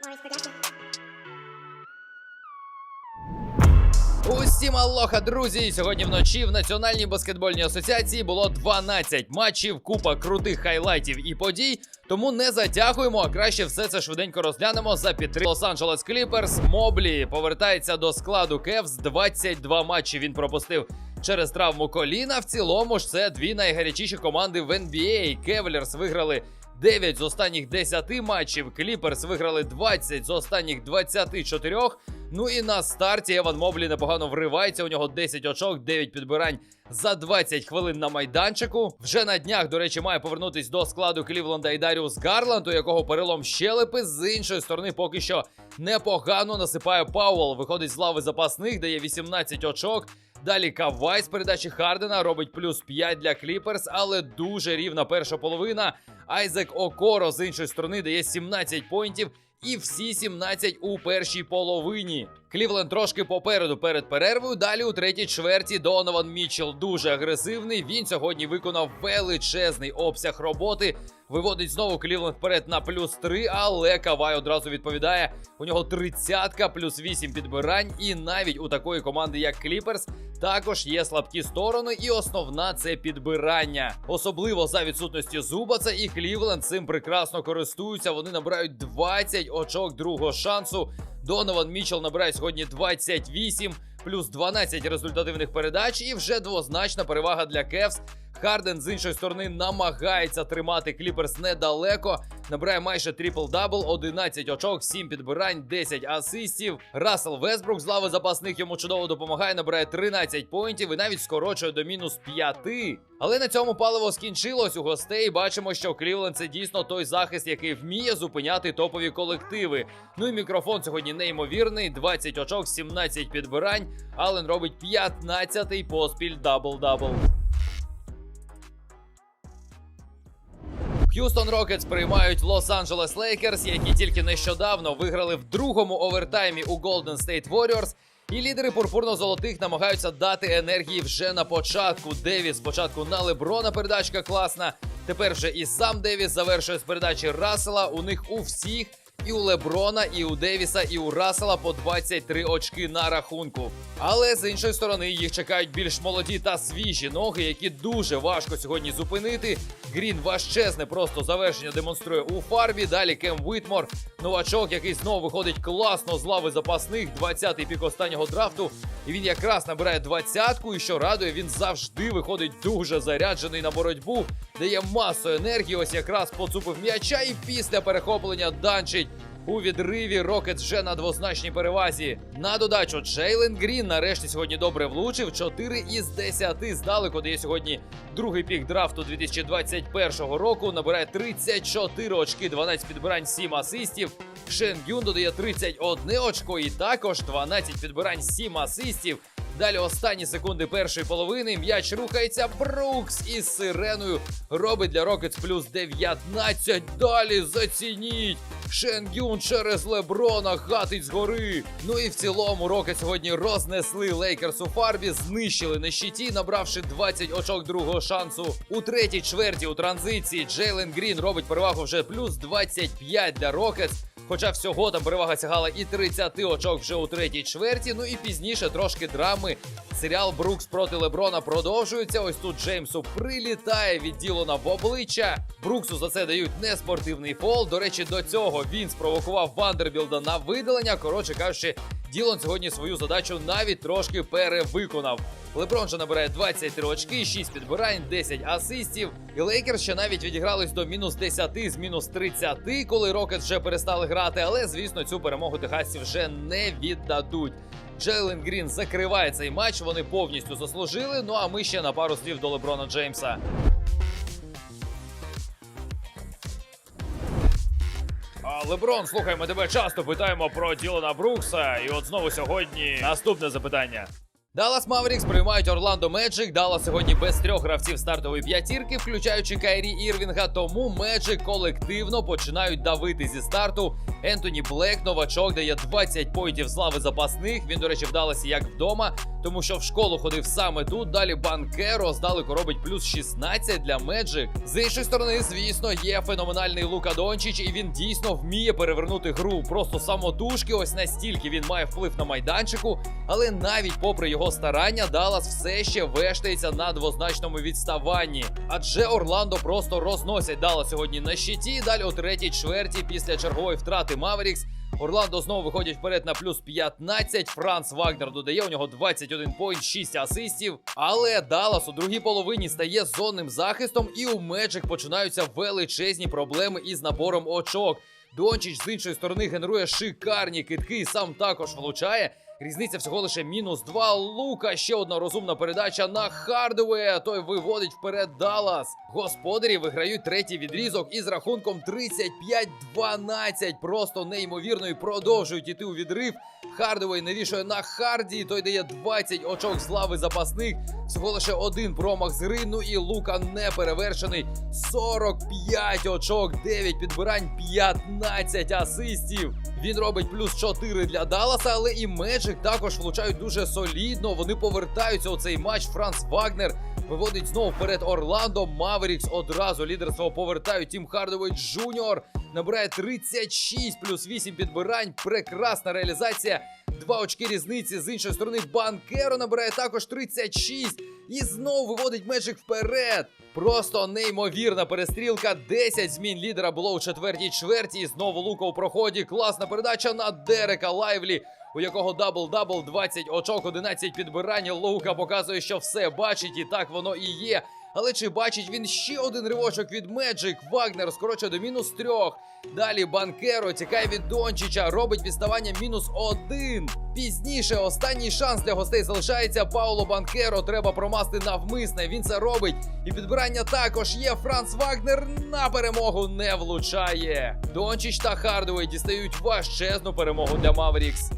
Morris Production. Усім алоха, друзі! Сьогодні вночі в Національній баскетбольній асоціації було 12 матчів, купа крутих хайлайтів і подій. Тому не затягуємо, а краще все це швиденько розглянемо за підтримку Лос-Анджелес Кліперс. Моблі повертається до складу Кевс. 22 матчі він пропустив через травму коліна. В цілому ж це дві найгарячіші команди в NBA. Кевлерс виграли 9 з останніх 10 матчів. Кліперс виграли 20 з останніх 24. Ну і на старті Еван Моблі непогано вривається. У нього 10 очок, 9 підбирань за 20 хвилин на майданчику. Вже на днях, до речі, має повернутись до складу Клівленда і Даріус Гарланд, у якого перелом щелепи. З іншої сторони, поки що непогано насипає Пауел. Виходить з лави запасних, дає 18 очок. Далі Кавай з передачі Хардена робить плюс 5 для Кліперс, але дуже рівна перша половина. Айзек Окоро з іншої сторони дає 17 поінтів. І всі 17 у першій половині. Клівленд трошки попереду перед перервою. Далі у третій чверті Донован Мітчелл дуже агресивний. Він сьогодні виконав величезний обсяг роботи. Виводить знову Клівленд вперед на плюс 3, але Кавай одразу відповідає. У нього тридцятка, плюс 8 підбирань. І навіть у такої команди, як Кліперс, також є слабкі сторони, і основна це підбирання. Особливо за відсутності Зубаца і Клівленд цим прекрасно користуються. Вони набирають 20 очок другого шансу. Донован Мічел набирає сьогодні 28, плюс 12 результативних передач, і вже двозначна перевага для Кевс. Харден з іншої сторони намагається тримати Кліперс недалеко. Набирає майже трипл-дабл, 11 очок, 7 підбирань, 10 асистів. Рассел Весбрук з лави запасних йому чудово допомагає, набирає 13 поінтів і навіть скорочує до мінус 5. Але на цьому паливо скінчилось у гостей. Бачимо, що Клівленд це дійсно той захист, який вміє зупиняти топові колективи. Ну і мікрофон сьогодні неймовірний. 20 очок, 17 підбирань. Ален робить 15-й поспіль дабл-дабл. Х'юстон Рокетс приймають Лос-Анджелес Лейкерс, які тільки нещодавно виграли в другому овертаймі у Golden State Warriors. І лідери пурпурно-золотих намагаються дати енергії вже на початку. Девіс спочатку на Леброна передачка класна. Тепер вже і сам Девіс завершує з передачі Рассела. У них у всіх і у Леброна, і у Девіса, і у Рассела по 23 очки на рахунку. Але з іншої сторони їх чекають більш молоді та свіжі ноги, які дуже важко сьогодні зупинити. Грін важчезне просто завершення демонструє у фарбі. Далі Кем Витмор, новачок, який знову виходить класно з лави запасних. 20-й пік останнього драфту. І він якраз набирає двадцятку. І що радує, він завжди виходить дуже заряджений на боротьбу, дає масу енергії. Ось якраз поцупив м'яча, і після перехоплення данчить. У відриві Рокетс вже на двозначній перевазі. На додачу Джейлен Грін нарешті сьогодні добре влучив. 4 із 10 здалеку дає сьогодні другий пік драфту 2021 року. Набирає 34 очки, 12 підбирань, 7 асистів. Шен Гюн додає 31 очко і також 12 підбирань, 7 асистів. Далі останні секунди першої половини. М'яч рухається. Брукс із сиреною робить для Рокетс плюс 19. Далі зацініть. Шенгюн через Леброна гатить згори. Ну і в цілому Роки сьогодні рознесли Лейкерс у фарбі, знищили на щиті, набравши 20 очок другого шансу. У третій чверті у транзиції Джейлен Грін робить перевагу вже плюс 25 для Рокетс. Хоча всього там перевага сягала і 30 очок вже у третій чверті. Ну і пізніше трошки драми. Серіал Брукс проти Леброна продовжується. Ось тут Джеймсу прилітає відділено в обличчя. Бруксу за це дають неспортивний фол. До речі, до цього він спровокував Вандербілда на видалення. Коротше кажучи, Ділон сьогодні свою задачу навіть трошки перевиконав. Леброн же набирає 23 очки, 6 підбирань, 10 асистів. І Лейкерс ще навіть відігрались до мінус 10 з мінус 30, коли Рокетс вже перестали грати. Але звісно, цю перемогу техасці вже не віддадуть. Джейлен Грін закриває цей матч. Вони повністю заслужили. Ну а ми ще на пару слів до Леброна Джеймса. А, Леброн, слухай, ми тебе часто питаємо про Ділана Брукса. І от знову сьогодні наступне запитання. Даллас Маверікс приймають Орландо Меджик. Даллас сьогодні без трьох гравців стартової п'ятірки, включаючи Кайрі Ірвінга. Тому Меджик колективно починають давити зі старту. Ентоні Блек, новачок, дає 20 поінтів з лави запасних. Він, до речі, в Далласі як вдома. Тому що в школу ходив саме тут. Далі Банкеро здалеку робить плюс 16 для Меджик. З іншої сторони, звісно, є феноменальний Лука Дончич, і він дійсно вміє перевернути гру. Просто самотужки, ось настільки він має вплив на майданчику. Але навіть попри його старання, Даллас все ще вештається на двозначному відставанні. Адже Орландо просто розносять Даллас сьогодні на щиті. Далі у третій чверті після чергової втрати Маверікс. Орландо знову виходять вперед на плюс 15. Франц Вагнер додає у нього 21 поінт, 6 асистів. Але Даллас у другій половині стає зонним захистом, і у Меджик починаються величезні проблеми із набором очок. Дончич з іншої сторони генерує шикарні китки і сам також влучає. Різниця всього лише мінус 2. Лука. Ще одна розумна передача на Хардуея. Той виводить вперед Даллас. Господарі виграють третій відрізок із рахунком 35-12. Просто неймовірно і продовжують іти у відрив. Хардуей навішує на Харді. Той дає 20 очок слави запасних. Всього лише один промах з гри. Ну і Лука не перевершений. 45 очок, 9 підбирань, 15 асистів. Він робить плюс 4 для Далласа, але і Меджик також влучають дуже солідно. Вони повертаються у цей матч. Франц Вагнер виводить знову вперед Орландо. Маверікс одразу лідерство повертають. Тім Хардовей Джуніор набирає 36 плюс 8 підбирань. Прекрасна реалізація. Два очки різниці. З іншої сторони, Банкеро набирає також 36. І знову виводить Меджик вперед. Просто неймовірна перестрілка. 10 змін лідера було у четвертій чверті. І знову Лука у проході. Класна передача на Дерека Лайвлі, у якого дабл-дабл, 20 очок, 11 підбирань. Лука показує, що все бачить, і так воно і є. Але чи бачить він ще один ривочок від Меджик? Вагнер скорочує до мінус трьох. Далі Банкеро тікає від Дончича, робить відставання мінус один. Пізніше останній шанс для гостей залишається. Пауло Банкеро треба промасти навмисне. Він це робить. І підбирання також є. Франц Вагнер на перемогу не влучає. Дончич та Хардуей дістають важчезну перемогу для Маверікс.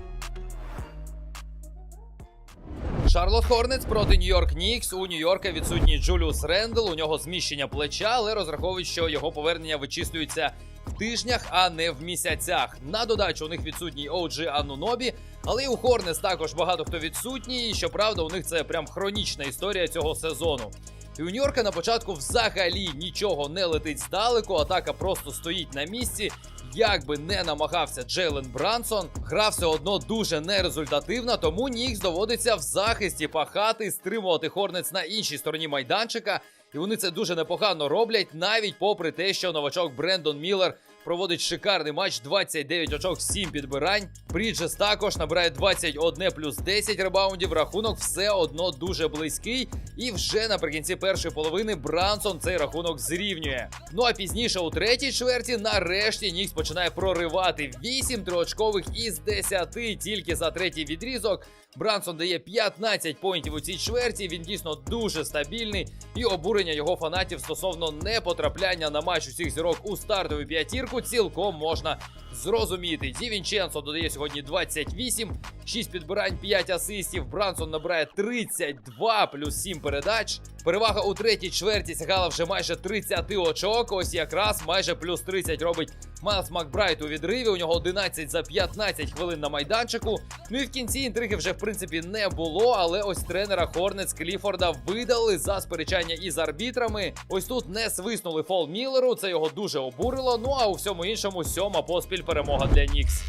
Шарлот Хорнетс проти Нью-Йорк Нікс. У Нью-Йорка відсутній Джуліус Рендл. У нього зміщення плеча, але розраховують, що його повернення вичислюється в тижнях, а не в місяцях. На додачу у них відсутній OG Анунобі, але і у Хорнетс також багато хто відсутній. Щоправда, у них це прям хронічна історія цього сезону. І у Нью-Йорка на початку взагалі нічого не летить здалеку. Атака просто стоїть на місці. Як би не намагався Джейлен Брансон, гра все одно дуже нерезультативна, тому Нікс доводиться в захисті пахати, стримувати Хорнець на іншій стороні майданчика. І вони це дуже непогано роблять, навіть попри те, що новачок Брендон Міллер проводить шикарний матч, 29 очок, 7 підбирань. Бріджес також набирає 21 плюс 10 ребаундів. Рахунок все одно дуже близький. І вже наприкінці першої половини Брансон цей рахунок зрівнює. Ну а пізніше у третій чверті нарешті Нікс починає проривати 8 триочкових із 10 тільки за третій відрізок. Брансон дає 15 поінтів у цій чверті. Він дійсно дуже стабільний. І обурення його фанатів стосовно непотрапляння на матч усіх зірок у стартову п'ятірку цілком можна зрозуміти. Ді Вінченцо додає сьогодні 28, 6 підбирань, 5 асистів. Брансон набирає 32 плюс 7 передач. Перевага у третій чверті сягала вже майже 30 очок. Ось якраз майже плюс 30 робить Майлз Макбрайт у відриві. У нього 11 за 15 хвилин на майданчику. Ну і в кінці інтриги вже в принципі не було. Але ось тренера Хорнец Кліфорда видали за сперечання із арбітрами. Ось тут не свиснули фол Міллеру. Це його дуже обурило. Ну а у всьому іншому сьома поспіль перемога для Нікс.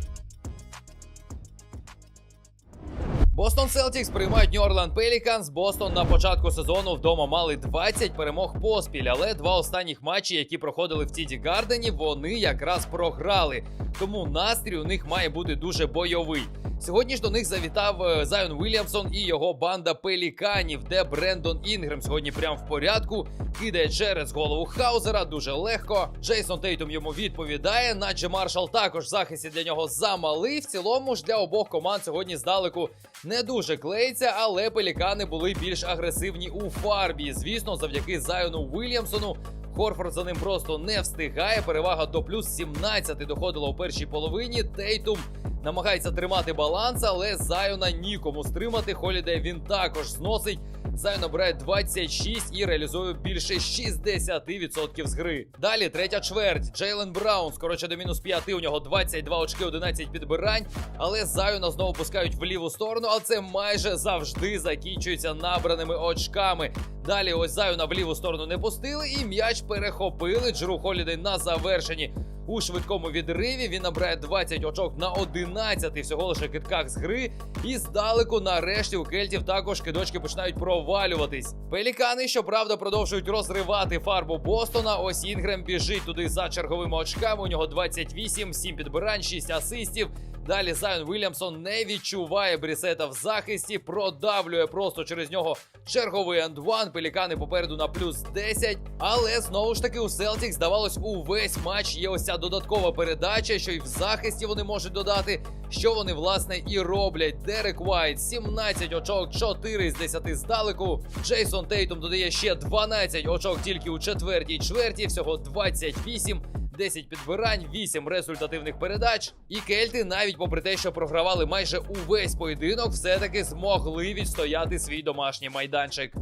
Бостон Селтікс приймають Нью-Орланд Пеліканс. Бостон на початку сезону вдома мали 20 перемог поспіль, але два останніх матчі, які проходили в Тіді Гардені, вони якраз програли. Тому настрій у них має бути дуже бойовий. Сьогодні ж до них завітав е, Зайон Вільямсон і його банда пеліканів, де Брендон Інгрем сьогодні прям в порядку кидає через голову Хаузера дуже легко. Джейсон Тейтум йому відповідає, наче Маршал також в захисті для нього замалий. В цілому ж для обох команд сьогодні здалеку не дуже клеїться, але пелікани були більш агресивні у фарбі. Звісно, завдяки Зайону Вільямсону. Хорфорд за ним просто не встигає. Перевага до плюс 17 доходила у першій половині. Тейтум намагається тримати баланс, але Зайона нікому стримати. Холідей він також зносить. Зайон набирає 26 і реалізує більше 60% з гри. Далі третя чверть. Джейлен Браун скороче до мінус 5. У нього 22 очки, 11 підбирань. Але Зайона знову пускають в ліву сторону, а це майже завжди закінчується набраними очками. Далі ось Зайона в ліву сторону не пустили, і м'яч перехопили. Джеру Холідей на завершенні. У швидкому відриві він набирає 20 очок на 11 всього лише китках з гри. І здалеку, нарешті, у кельтів також кидочки починають провалюватись. Пелікани, щоправда, продовжують розривати фарбу Бостона. Ось Інгрем біжить туди за черговими очками. У нього 28, 7 підбирань, 6 асистів. Далі Зайон Вільямсон не відчуває брісета в захисті, продавлює просто через нього черговий ендван. Пелікани попереду на плюс 10. Але знову ж таки у Селтік здавалось увесь матч є ось ця додаткова передача, що й в захисті вони можуть додати. Що вони власне і роблять. Дерек Вайт 17 очок, 4 з 10 здалеку. Джейсон Тейтум додає ще 12 очок тільки у четвертій чверті. Всього 28. 10 підбирань, 8 результативних передач. І кельти, навіть попри те, що програвали майже увесь поєдинок, все-таки змогли відстояти свій домашній майданчик.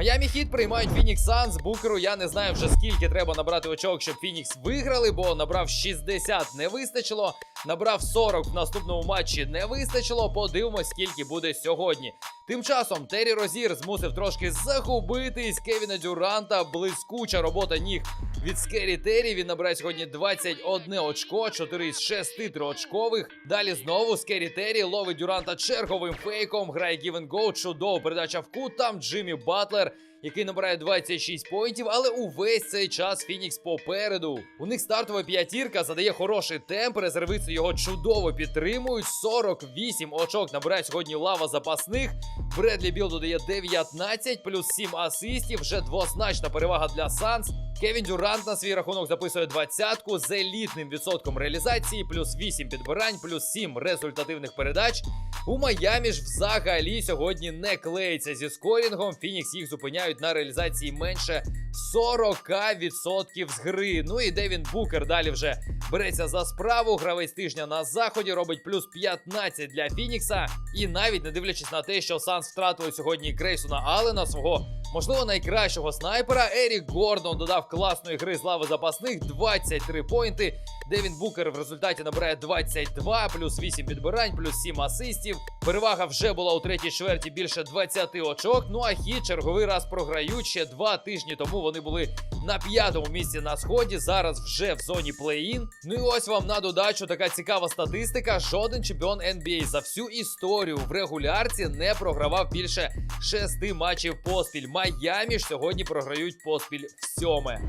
Майамі Хіт приймають Фінікс Санс. Букеру я не знаю вже скільки треба набрати очок, щоб Фінікс виграли, бо набрав 60 не вистачило. Набрав 40 в наступному матчі не вистачило. Подивимось, скільки буде сьогодні. Тим часом Террі Розір змусив трошки загубитись Кевіна Дюранта. Блискуча робота ніг від Скері Террі. Він набирає сьогодні 21 очко, 4 із 6 триочкових. Далі знову Скері Террі ловить Дюранта черговим фейком. Грає Гівен Гоу. Чудова передача в кут. Там Джиммі Батлер. Який набирає 26 поінтів, але увесь цей час Фінікс попереду. У них стартова п'ятірка задає хороший темп. Резервисти його чудово підтримують. 48 очок набирає сьогодні лава запасних. Бредлі Біл додає 19 плюс 7 асистів. Вже двозначна перевага для Санс. Кевін Дюрант на свій рахунок записує двадцятку з елітним відсотком реалізації, плюс 8 підбирань, плюс 7 результативних передач. У Майамі ж взагалі сьогодні не клеїться зі скорінгом. Фінікс їх зупиняють на реалізації менше 40% з гри. Ну і Девін Букер далі вже береться за справу. Гравець тижня на заході робить плюс 15 для Фінікса. І навіть не дивлячись на те, що Санс втратили сьогодні Грейсона Аллена, свого можливо найкращого снайпера. Ерік Гордон додав класної гри з лави запасних 23 поінти. Девін Букер в результаті набирає 22, плюс 8 підбирань, плюс 7 асистів. Перевага вже була у третій чверті більше 20 очок. Ну а хід черговий раз програють. Ще два тижні тому вони були на п'ятому місці на сході. Зараз вже в зоні плей-ін. Ну і ось вам на додачу така цікава статистика. Жоден чемпіон NBA за всю історію в регулярці не програвав більше шести матчів поспіль. Майамі ж сьогодні програють поспіль в сьоме.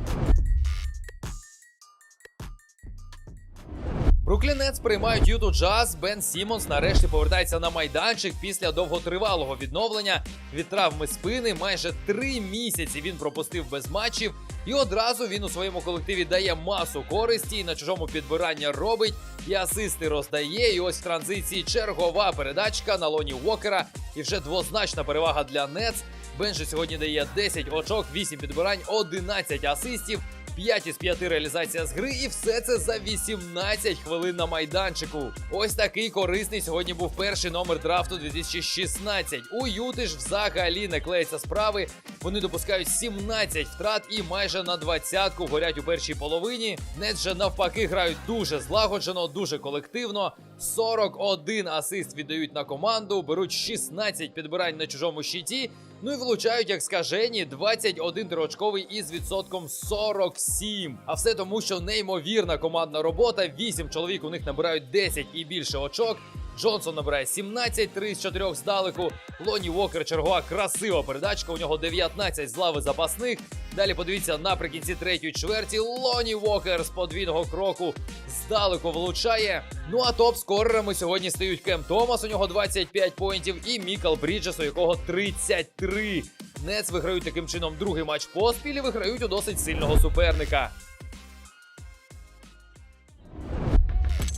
Бруклін приймають Юту Джаз. Бен Сімонс нарешті повертається на майданчик після довготривалого відновлення від травми спини. Майже три місяці він пропустив без матчів, і одразу він у своєму колективі дає масу користі. і На чужому підбирання робить і асисти роздає. І ось в транзиції чергова передачка на лоні Уокера. І вже двозначна перевага для Нетс. Бен же сьогодні дає 10 очок, 8 підбирань, 11 асистів. 5 із 5 реалізація з гри, і все це за 18 хвилин на майданчику. Ось такий корисний сьогодні був перший номер драфту 2016. У Юти ж взагалі не клеїться справи. Вони допускають 17 втрат і майже на двадцятку горять у першій половині. Нетс же навпаки грають дуже злагоджено, дуже колективно. 41 асист віддають на команду, беруть 16 підбирань на чужому щиті. Ну і влучають як скажені 21 триочковий із відсотком 47. А все тому, що неймовірна командна робота. 8 чоловік у них набирають 10 і більше очок. Джонсон набирає 17, 3 з 4 здалеку. Лоні Уокер чергова красива передачка. У нього 19 з лави запасних. Далі подивіться наприкінці третьої чверті. Лоні Вокер з подвійного кроку здалеку влучає. Ну а топ-скорерами сьогодні стають Кем Томас, у нього 25 поінтів, і Мікал Бріджес, у якого 33. Нец виграють таким чином другий матч поспіль і виграють у досить сильного суперника.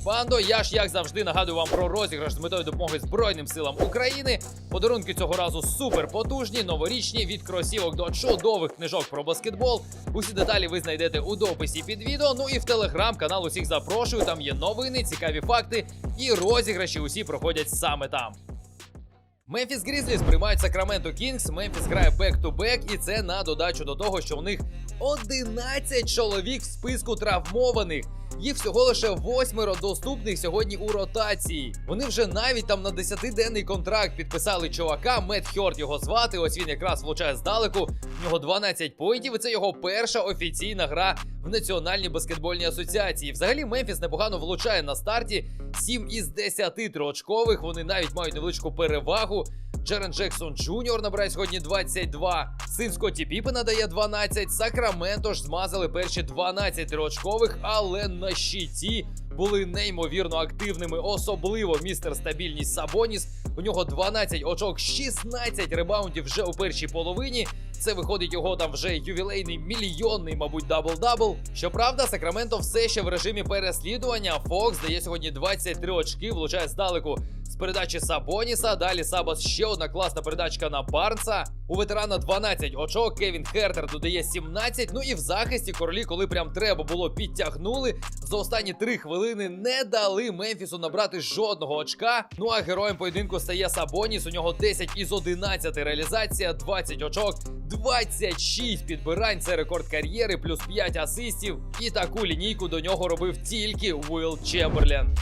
Бандо. Я ж як завжди нагадую вам про розіграш з метою допомоги Збройним силам України. Подарунки цього разу супер потужні, новорічні від кросівок до чудових книжок про баскетбол. Усі деталі ви знайдете у дописі під відео. Ну і в телеграм-канал усіх запрошую. Там є новини, цікаві факти і розіграші. Усі проходять саме там. Мемфіс Грізліс приймають Сакраменто Кінгс. Мемфіс грає бек-ту-бек, і це на додачу до того, що у них 11 чоловік в списку травмованих. Їх всього лише восьмеро доступних сьогодні у ротації. Вони вже навіть там на 10-денний контракт підписали чувака. Мет Хьорт його звати. Ось він якраз влучає здалеку. В нього 12 поінтів. і Це його перша офіційна гра в Національній баскетбольній асоціації. Взагалі Мемфіс непогано влучає на старті. 7 із 10 триочкових. Вони навіть мають невеличку перевагу. Джерен Джексон Джуніор набирає сьогодні 22. Син Скотті Піпена дає 12. Сакраменто ж змазали перші 12 триочкових, але на щиті були неймовірно активними. Особливо містер стабільність Сабоніс. У нього 12 очок, 16 ребаундів вже у першій половині. Це виходить його там вже ювілейний мільйонний, мабуть, дабл-дабл. Щоправда, Сакраменто все ще в режимі переслідування. Фокс дає сьогодні 23 очки, влучає здалеку з передачі Сабоніса. Далі Сабас ще одна класна передачка на Барнса. У ветерана 12 очок. Кевін Хертер додає 17. Ну і в захисті королі, коли прям треба було, підтягнули. За останні 3 хвилини не дали Мемфісу набрати жодного очка. Ну а героєм поєдинку стає Сабоніс. У нього 10 із 11 реалізація, 20 очок, 26 підбирань. Це рекорд кар'єри, плюс 5 асистів. І таку лінійку до нього робив тільки Уилл Чемберлен.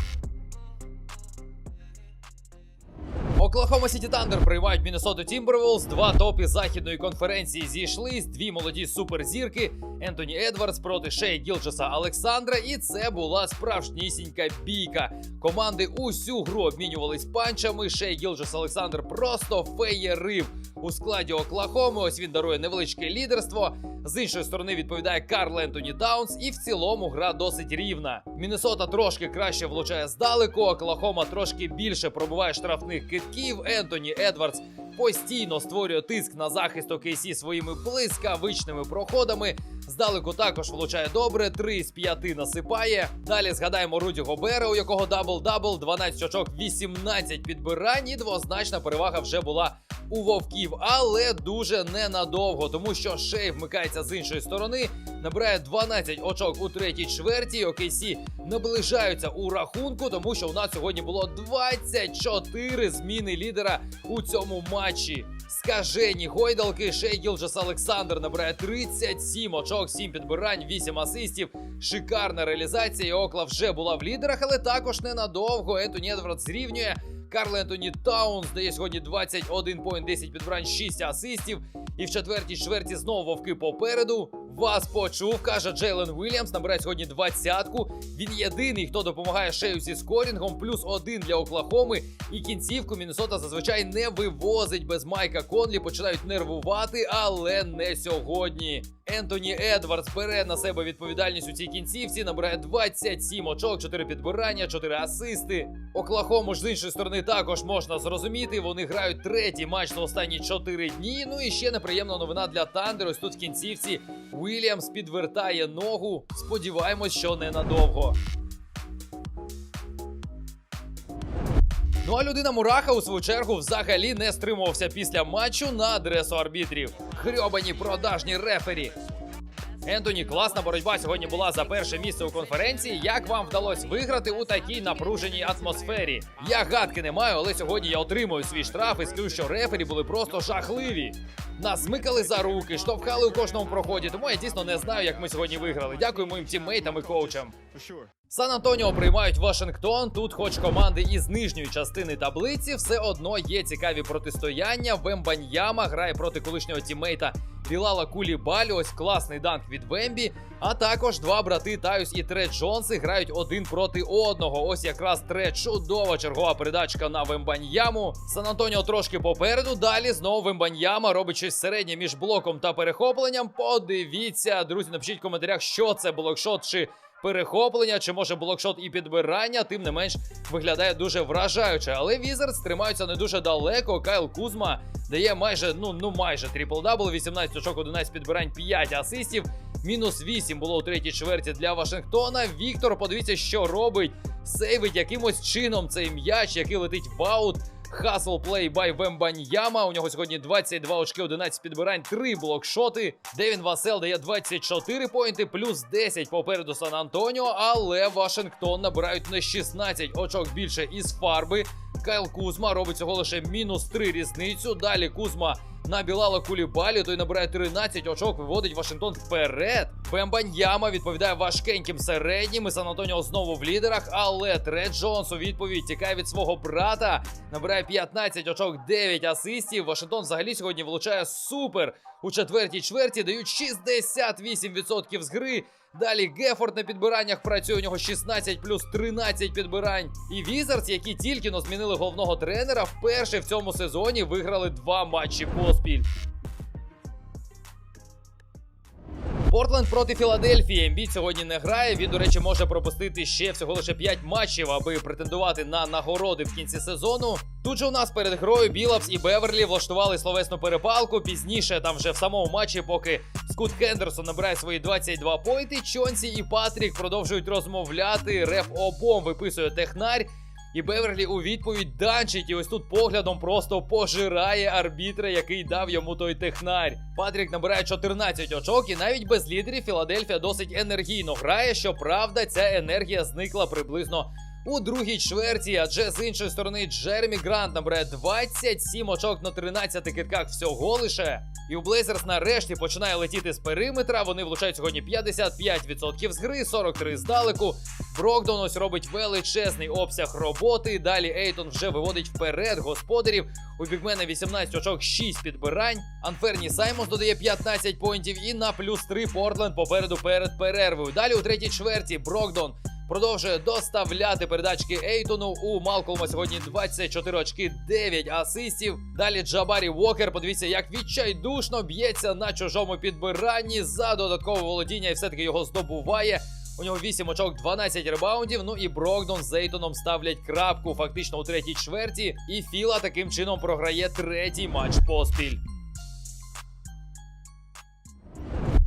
Оклахома Сіті Тандер приймають Міннесоту Тімберволс. Два топи західної конференції зійшлись. Дві молоді суперзірки Ентоні Едвардс проти Шея Гілчеса Олександра. І це була справжнісінька бійка. Команди усю гру обмінювались панчами. Шей Гілчес Олександр просто феєрив у складі Оклахоми. Ось він дарує невеличке лідерство. З іншої сторони відповідає Карл Ентоні Таунс, і в цілому гра досить рівна. Міннесота трошки краще влучає здалеку. Оклахома трошки більше пробиває штрафних китків. Ентоні Едвардс постійно створює тиск на захист ОКСі своїми блискавичними проходами. Здалеку також влучає добре, 3 з 5 насипає. Далі згадаємо Руді Гобера, у якого дабл-дабл, 12 очок, 18 підбирань. І двозначна перевага вже була у вовків, але дуже ненадовго, тому що Шей вмикається з іншої сторони, набирає 12 очок у третій чверті. OKC наближаються у рахунку, тому що у нас сьогодні було 24 зміни лідера у цьому матчі. Скажені гойдалки Шей Гілджес Олександр набирає 37 очок, 7 підбирань, 8 асистів. Шикарна реалізація. Окла вже була в лідерах, але також ненадовго. Ентоні зрівнює. Карл Ентоні Таунс дає сьогодні 21 поінт, 10 підбирань, 6 асистів. І в четвертій чверті знову вовки попереду. Вас почув, каже Джейлен Уільямс. Набирає сьогодні двадцятку. Він єдиний, хто допомагає шею зі скорінгом, плюс один для Оклахоми. І кінцівку Міннесота зазвичай не вивозить без Майка Конлі. Починають нервувати, але не сьогодні. Ентоні Едвардс бере на себе відповідальність у цій кінцівці. Набирає 27 очок, 4 підбирання, 4 асисти. Оклахому ж з іншої сторони також можна зрозуміти. Вони грають третій матч за останні 4 дні. Ну і ще неприємна новина для Тандер. Ось тут в кінцівці Уільямс підвертає ногу. Сподіваємось, що ненадовго. Ну а людина Мураха у свою чергу взагалі не стримувався після матчу на адресу арбітрів. Грьобані продажні рефері. Ентоні, класна боротьба сьогодні була за перше місце у конференції. Як вам вдалося виграти у такій напруженій атмосфері? Я гадки не маю, але сьогодні я отримую свій штраф і скажу, що рефері були просто жахливі. Нас смикали за руки, штовхали у кожному проході. Тому я дійсно не знаю, як ми сьогодні виграли. Дякую моїм тіммейтам і коучам. Сан Антоніо приймають Вашингтон. Тут, хоч команди із нижньої частини таблиці, все одно є цікаві протистояння. Вембаньяма грає проти колишнього тіммейта Білала Кулібалі. Ось класний данк від Вембі. А також два брати Таюс і Тре Джонси грають один проти одного. Ось якраз Тре чудова чергова передачка на Вембаньяму. Сан Антоніо трошки попереду. Далі знову Вембаньяма робить щось середнє між блоком та перехопленням. Подивіться, друзі, напишіть в коментарях, що це блокшот чи перехоплення, чи може блокшот і підбирання, тим не менш виглядає дуже вражаюче. Але Візардс тримаються не дуже далеко. Кайл Кузма дає майже, ну ну майже трипл-дабл, 18 очок, 11 підбирань, 5 асистів. Мінус 8 було у третій чверті для Вашингтона. Віктор, подивіться, що робить. сейвить якимось чином цей м'яч, який летить в аут. Хасл плей бай Вембаньяма. У нього сьогодні 22 очки, 11 підбирань, 3 блокшоти. Девін Васел дає 24 поінти, плюс 10 попереду Сан Антоніо. Але Вашингтон набирають на 16 очок більше із фарби. Кайл Кузма робить цього лише мінус 3 різницю. Далі Кузма на Білала Кулібалі, той набирає 13 очок, виводить Вашингтон вперед. Бембаньяма відповідає важкеньким середнім. і Сан Антоніо знову в лідерах. Але Тред Джонс у відповідь тікає від свого брата. Набирає 15 очок, 9 асистів. Вашингтон взагалі сьогодні влучає супер. У четвертій чверті дають 68% з гри. Далі Гефорд на підбираннях працює у нього 16 плюс 13 підбирань. І Візардс, які тільки но змінили головного тренера, вперше в цьому сезоні виграли два матчі поспіль. Портленд проти Філадельфії. Ембіт сьогодні не грає. Він, до речі, може пропустити ще всього лише 5 матчів, аби претендувати на нагороди в кінці сезону. Тут же у нас перед грою Білапс і Беверлі влаштували словесну перепалку. Пізніше, там вже в самому матчі, поки Скут Хендерсон набирає свої 22 пойти, Чонсі і Патрік продовжують розмовляти. Реф обом виписує технарь. І Беверлі у відповідь данчить, і ось тут поглядом просто пожирає арбітра, який дав йому той технарь. Патрік набирає 14 очок, і навіть без лідерів Філадельфія досить енергійно грає. Щоправда, ця енергія зникла приблизно у другій чверті, адже з іншої сторони Джеремі Грант набирає 27 очок на 13 китках всього лише. І у Блейзерс нарешті починає летіти з периметра. Вони влучають сьогодні 55% з гри, 43 здалеку. Брокдон ось робить величезний обсяг роботи. Далі Ейтон вже виводить вперед господарів. У бігмена 18 очок, 6 підбирань. Анферні Саймонс додає 15 поінтів і на плюс 3 Портленд попереду перед перервою. Далі у третій чверті Брокдон продовжує доставляти передачки Ейтону. У Малколма сьогодні 24 очки, 9 асистів. Далі Джабарі Уокер. Подивіться, як відчайдушно б'ється на чужому підбиранні за додаткове володіння і все-таки його здобуває. У нього 8 очок, 12 ребаундів. Ну і Брокдон з Ейтоном ставлять крапку фактично у третій чверті. І Філа таким чином програє третій матч поспіль.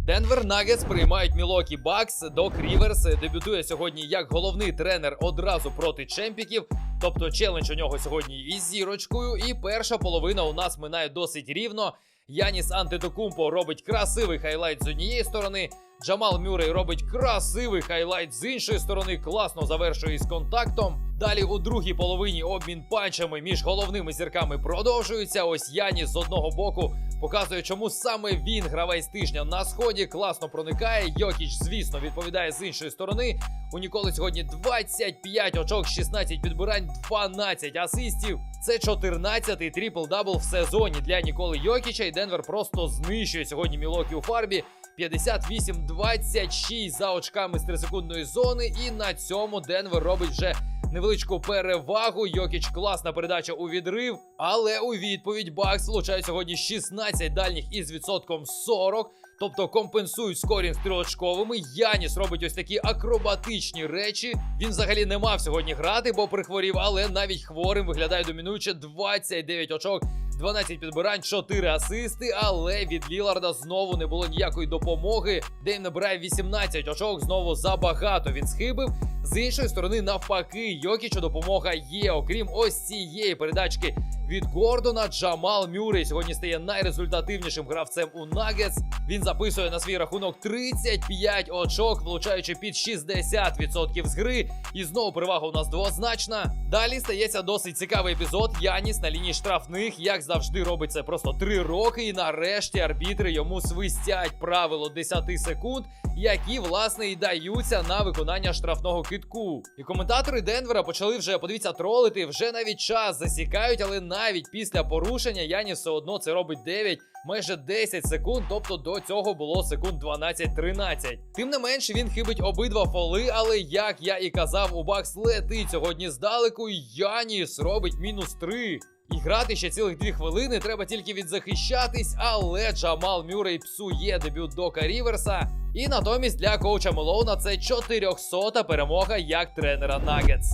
Денвер Нагетс приймають Мілокі Бакс. Док Ріверс дебютує сьогодні як головний тренер одразу проти чемпіків. Тобто челендж у нього сьогодні із зірочкою. І перша половина у нас минає досить рівно. Яніс Антетокумпо робить красивий хайлайт з однієї сторони. Джамал Мюррей робить красивий хайлайт з іншої сторони. Класно завершує із контактом. Далі у другій половині обмін панчами між головними зірками продовжується. Ось Яніс з одного боку показує, чому саме він гравець тижня на сході класно проникає. Йокіч, звісно, відповідає з іншої сторони. У Ніколи сьогодні 25 очок, 16 підбирань, 12 асистів. Це 14-й трипл-дабл в сезоні для Ніколи Йокіча. І Денвер просто знищує сьогодні Мілокі у фарбі. 58-26 за очками з 3-секундної зони. І на цьому Денвер робить вже невеличку перевагу. Йокіч класна передача у відрив. Але у відповідь Бакс влучають сьогодні 16 дальніх із відсотком 40. Тобто компенсують скорінг трьохочковими. Яніс робить ось такі акробатичні речі. Він взагалі не мав сьогодні грати, бо прихворів, але навіть хворим виглядає домінуюче 29 очок. 12 підбирань, 4 асисти, але від Ліларда знову не було ніякої допомоги. Дейм набирає 18 очок, знову забагато він схибив. З іншої сторони, навпаки, Йокічу допомога є. Окрім ось цієї передачки від Гордона, Джамал Мюррей сьогодні стає найрезультативнішим гравцем у Нагетс. Він записує на свій рахунок 35 очок, влучаючи під 60% з гри. І знову перевага у нас двозначна. Далі стається досить цікавий епізод. Яніс на лінії штрафних, як завжди, робить це просто 3 роки. І нарешті арбітри йому свистять правило 10 секунд, які власне і даються на виконання штрафного китку. І коментатори Денвера почали вже подивіться тролити. Вже навіть час засікають, але навіть після порушення Яніс все одно це робить 9 майже 10 секунд, тобто до цього було секунд 12-13. Тим не менше, він хибить обидва фоли, але як я і казав, у Бакс летить сьогодні здалеку, і Яніс робить мінус 3. І грати ще цілих дві хвилини, треба тільки відзахищатись, але Джамал Мюррей псує дебют Дока Ріверса. І натомість для коуча Мелоуна це 400-та перемога як тренера Нагетс.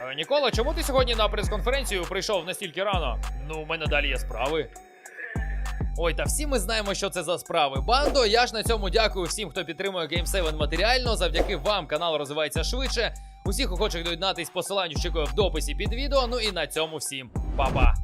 Е, Нікола, чому ти сьогодні на прес-конференцію прийшов настільки рано? Ну, у мене далі є справи. Ой, та всі ми знаємо, що це за справи. Бандо, я ж на цьому дякую всім, хто підтримує Game 7 матеріально. Завдяки вам канал розвивається швидше. Усіх охочих доєднатись посиланню чекаю в дописі під відео. Ну і на цьому всім па-па.